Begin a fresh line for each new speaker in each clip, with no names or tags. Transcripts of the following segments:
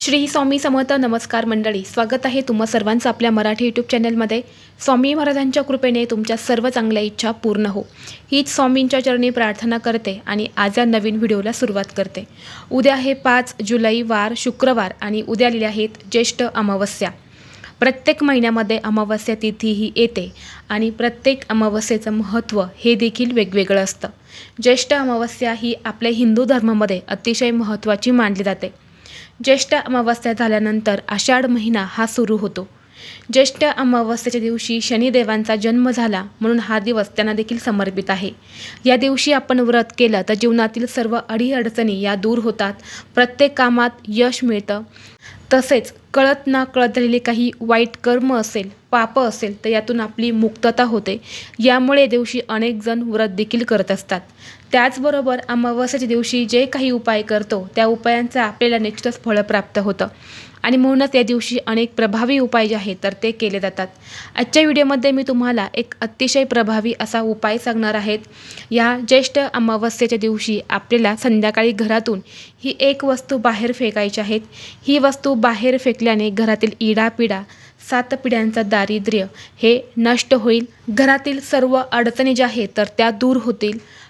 श्री स्वामी समर्थ नमस्कार मंडळी स्वागत आहे तुम्हा सर्वांचं आपल्या मराठी यूट्यूब चॅनलमध्ये स्वामी महाराजांच्या कृपेने तुमच्या सर्व चांगल्या इच्छा पूर्ण हो. हीच स्वामींच्या चरणी प्रार्थना करते आणि आज या नवीन व्हिडिओला सुरुवात करते. उद्या आहे पाच जुलै वार शुक्रवार आणि उद्या लिहिले आहेत ज्येष्ठ अमावस्या. प्रत्येक महिन्यामध्ये अमावस्या तिथी ही येते आणि प्रत्येक अमावस्येचं महत्त्व हे देखील वेगवेगळं असतं. ज्येष्ठ अमावस्या ही आपल्या हिंदू धर्मामध्ये अतिशय महत्त्वाची मानली जाते. ज्येष्ठ अमावस्या झाल्यानंतर आषाढ महिना हा सुरू होतो. ज्येष्ठ अमावस्येच्या दिवशी शनिदेवांचा जन्म झाला म्हणून हा दिवस त्यांना देखील समर्पित आहे. या दिवशी आपण व्रत केलं तर जीवनातील सर्व अडीअडचणी या दूर होतात. प्रत्येक कामात यश मिळतं. तसेच कळत ना कळत झालेले काही वाईट कर्म असेल पाप असेल तर यातून आपली मुक्तता होते. यामुळे दिवशी अनेक जण व्रत देखील करत असतात. त्याचबरोबर अमावस्याच्या दिवशी जे काही उपाय करतो त्या उपायांचा आपल्याला निश्चितच फळ प्राप्त होतं. आणि म्हणूनच या दिवशी अनेक प्रभावी उपाय जे आहेत तर ते केले जातात. आजच्या व्हिडिओमध्ये मी तुम्हाला एक अतिशय प्रभावी असा उपाय सांगणार आहेत. या ज्येष्ठ अमावस्येच्या दिवशी आपल्याला संध्याकाळी घरातून ही एक वस्तू बाहेर फेकायची आहेत. ही वस्तू बाहेर फेकल्याने घरातील इडापिडा सात पिढ्यांचं दारिद्र्य हे नष्ट होईल. घरातील सर्व अडचणी ज्या आहेत तर त्या दूर होतील.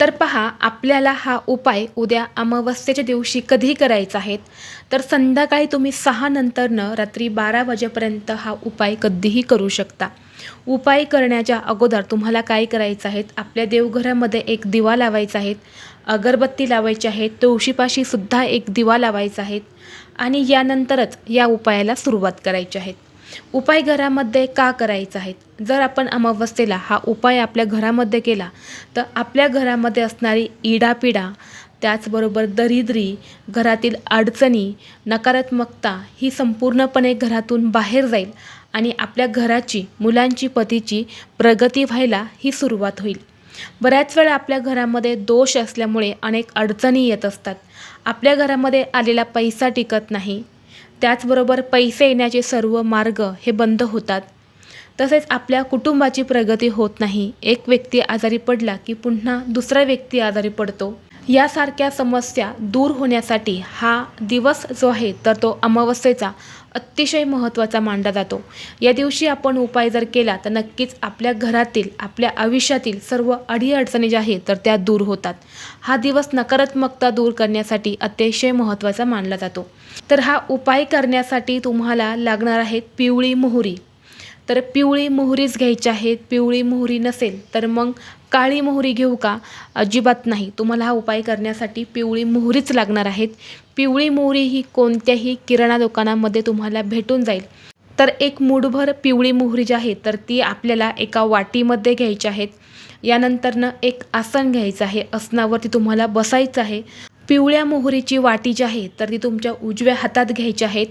तर पहा आपल्याला हा उपाय उद्या अमावस्येच्या दिवशी कधी करायचा आहे. तर संध्याकाळी तुम्ही सहा नंतरनं रात्री बारा वाजेपर्यंत हा उपाय कधीही करू शकता. उपाय करण्याच्या अगोदर तुम्हाला काय करायचं आहे? आपल्या देवघरामध्ये एक दिवा लावायचा आहे. अगरबत्ती लावायची आहे. तुळशीपाशी सुद्धा एक दिवा लावायचा आहे. आणि यानंतरच या उपायाला सुरुवात करायची आहे. उपाय घरामध्ये का करायचा आहे जर आपण अमावस्येला हा उपाय आपल्या घरामध्ये केला तर आपल्या घरामध्ये असणारी इडापिडा त्याचबरोबर दरिद्री घरातील अडचणी नकारात्मकता ही संपूर्णपणे घरातून बाहेर जाईल आणि आपल्या घराची मुलांची पतीची प्रगती व्हायला ही सुरुवात होईल. बऱ्याच वेळा आपल्या घरामध्ये दोष असल्यामुळे अनेक अडचणी येत असतात. आपल्या घरामध्ये आलेला पैसा टिकत नाही त्याचबरोबर पैसे येण्याचे सर्व मार्ग हे बंद होतात. तसेच आपल्या कुटुंबाची प्रगती होत नाही. एक व्यक्ती आजारी पडला की पुन्हा दुसरा व्यक्ती आजारी पडतो. यासारख्या समस्या दूर होण्यासाठी हा दिवस जो आहे तर तो अमावस्येचा अतिशय महत्त्वाचा मानला जातो. या दिवशी आपण उपाय जर केला तर नक्कीच आपल्या घरातील आपल्या आयुष्यातील सर्व अडीअडचणी ज्या आहेत तर त्या दूर होतात. हा दिवस नकारात्मकता दूर करण्यासाठी अतिशय महत्त्वाचा मानला जातो. तर हा उपाय करण्यासाठी तुम्हाला लागणार आहेत पिवळी मोहरी. तर पिवळी मोहरीच घ्यायची आहे. पिवळी मोहरी नसेल तर मग काळी मोहरी घेऊ का? अजिबात नाही. तुम्हाला हा उपाय करण्यासाठी पिवळी मोहरीच लागणार आहेत. पिवळी मोहरी ही कोणत्याही किराणा दुकानामध्ये तुम्हाला भेटून जाईल. तर एक मूठभर पिवळी मोहरी जी आहे तर ती आपल्याला एका वाटीमध्ये घ्यायची आहेत. यानंतरनं एक आसन घ्यायचं आहे. आसनावरती तुम्हाला बसायचं आहे. पिवळ्या मोहरीची वाटी जी आहे तर ती तुमच्या उजव्या हातात घ्यायची आहेत.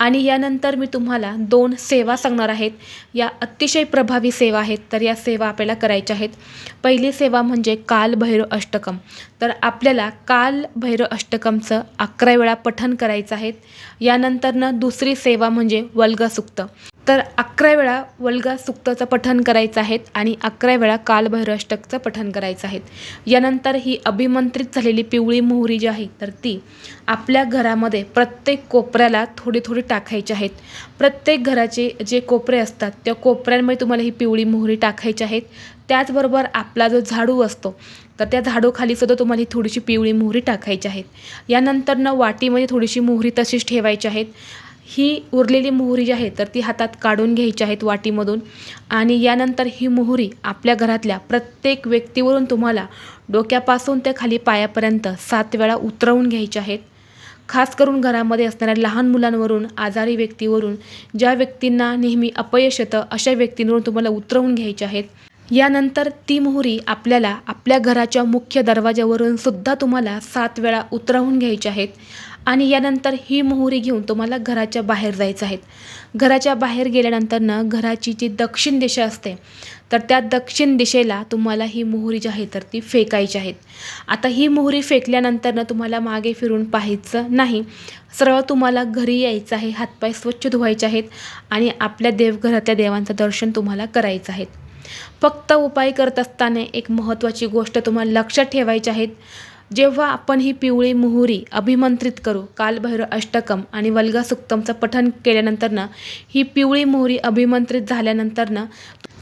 आणि यानंतर मी तुम्हाला दोन सेवा सांगणार आहेत. या अतिशय प्रभावी सेवा आहेत तर या सेवा आपल्याला करायच्या आहेत. पहिली सेवा म्हणजे काल भैरव अष्टकम. तर आपल्याला काल भैरव अष्टकमचं अकरा वेळा पठण करायचं आहे. यानंतरनं दुसरी सेवा म्हणजे वल्गसुक्त. तर अकरा वेळा वल्गा सुक्तचं पठन करायचं आहेत आणि अकरा वेळा कालभैरष्टकचं पठन करायचं आहे यानंतर ही अभिमंत्रित झालेली पिवळी मोहरी जी आहे तर ती आपल्या घरामध्ये प्रत्येक कोपऱ्याला थोडी थोडी टाकायची आहेत. प्रत्येक घराचे जे कोपरे असतात त्या कोपऱ्यांमध्ये तुम्हाला ही पिवळी मोहरी टाकायची आहेत. त्याचबरोबर आपला जो झाडू असतो तर त्या झाडूखाली सुद्धा तुम्हाला ही थोडीशी पिवळी मोहरी टाकायची आहेत. यानंतरनं वाटीमध्ये थोडीशी मोहरी तशीच ठेवायची आहेत. ही उरलेली मोहरी जी आहे तर ती हातात काढून घ्यायची आहेत वाटीमधून. आणि यानंतर ही मोहरी आपल्या घरातल्या प्रत्येक व्यक्तीवरून तुम्हाला डोक्यापासून ते खाली पायापर्यंत सात वेळा उतरवून घ्यायची आहेत. खास करून घरामध्ये असणाऱ्या लहान मुलांवरून आजारी व्यक्तीवरून ज्या व्यक्तींना नेहमी अपयश येतं अशा व्यक्तींवरून तुम्हाला उतरवून घ्यायचे आहेत. यानंतर ती मोहरी आपल्याला आपल्या घराच्या मुख्य दरवाज्यावरून सुद्धा तुम्हाला सात वेळा उतरवून घ्यायची आहेत. आणि यानंतर ही मोहरी घेऊन तुम्हाला घराच्या बाहेर जायचं आहे. घराच्या बाहेर गेल्यानंतर ना घराची जी दक्षिण दिशा असते तर त्या दक्षिण दिशेला तुम्हाला ही मोहरी जी आहे तर ती फेकायची आहेत आता ही मोहरी फेकल्यानंतर ना तुम्हाला मागे फिरून पाहायचं नाही. सरळ तुम्हाला घरी यायचं आहे हातपाय स्वच्छ धुवायचे आहेत आणि आपल्या देवघरातल्या देवांचं दर्शन तुम्हाला करायचं आहे. फक्त उपाय करत असताना एक महत्त्वाची गोष्ट तुम्हाला लक्षात ठेवायची आहेत जेव्हा आपण ही पिवळी मोहरी अभिमंत्रित करू कालभैरव अष्टकम आणि वल्गा सुक्तमचं केल्यानंतरनं केल्यानंतर ही पिवळी मोहरी अभिमंत्रित झाल्यानंतर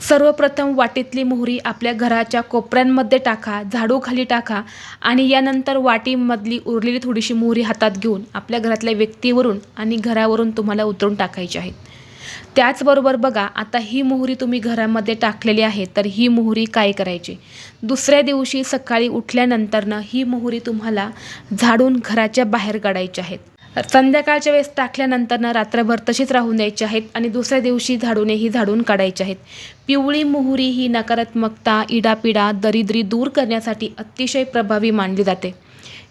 सर्वप्रथम वाटीतली मोहरी आपल्या घराच्या कोपऱ्यांमध्ये टाका झाडूखाली टाका आणि यानंतर वाटीमधली उरलेली थोडीशी मोहरी हातात घेऊन आपल्या घरातल्या व्यक्तीवरून आणि घरावरून तुम्हाला उतरून टाकायची आहेत त्याचबरोबर बघा आता ही मोहरी तुम्ही घरामध्ये टाकलेली आहे तर ही मोहरी काय करायची? दुसऱ्या दिवशी सकाळी उठल्यानंतरनं ही मोहरी तुम्हाला झाडून घराच्या बाहेर काढायची आहेत संध्याकाळच्या वेळेस टाकल्यानंतरनं रात्रभर तशीच राहून द्यायची आहेत आणि दुसऱ्या दिवशी झाडूने ही झाडून काढायची आहेत. पिवळी मोहरी ही नकारात्मकता इडापिडा दरिद्री दूर करण्यासाठी अतिशय प्रभावी मानली जाते.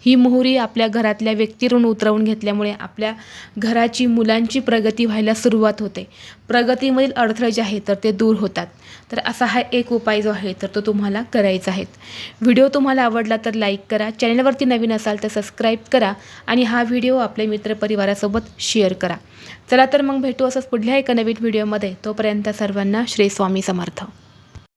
ही मोहरी आपल्या घरातल्या व्यक्तीवरून उतरवून घेतल्यामुळे आपल्या घराची मुलांची प्रगती व्हायला सुरुवात होते. प्रगतीमधील अडथळे जे आहेत तर ते दूर होतात. तर असा हा एक उपाय जो आहे तर तो तुम्हाला करायचा आहे. व्हिडिओ तुम्हाला आवडला तर लाईक करा चॅनलवरती नवीन असाल तर सबस्क्राईब करा आणि हा व्हिडिओ आपल्या मित्रपरिवारासोबत शेअर करा. चला तर मग भेटू असंच पुढल्या एका नवीन व्हिडिओमध्ये. तोपर्यंत सर्वांना श्री स्वामी समर्थ.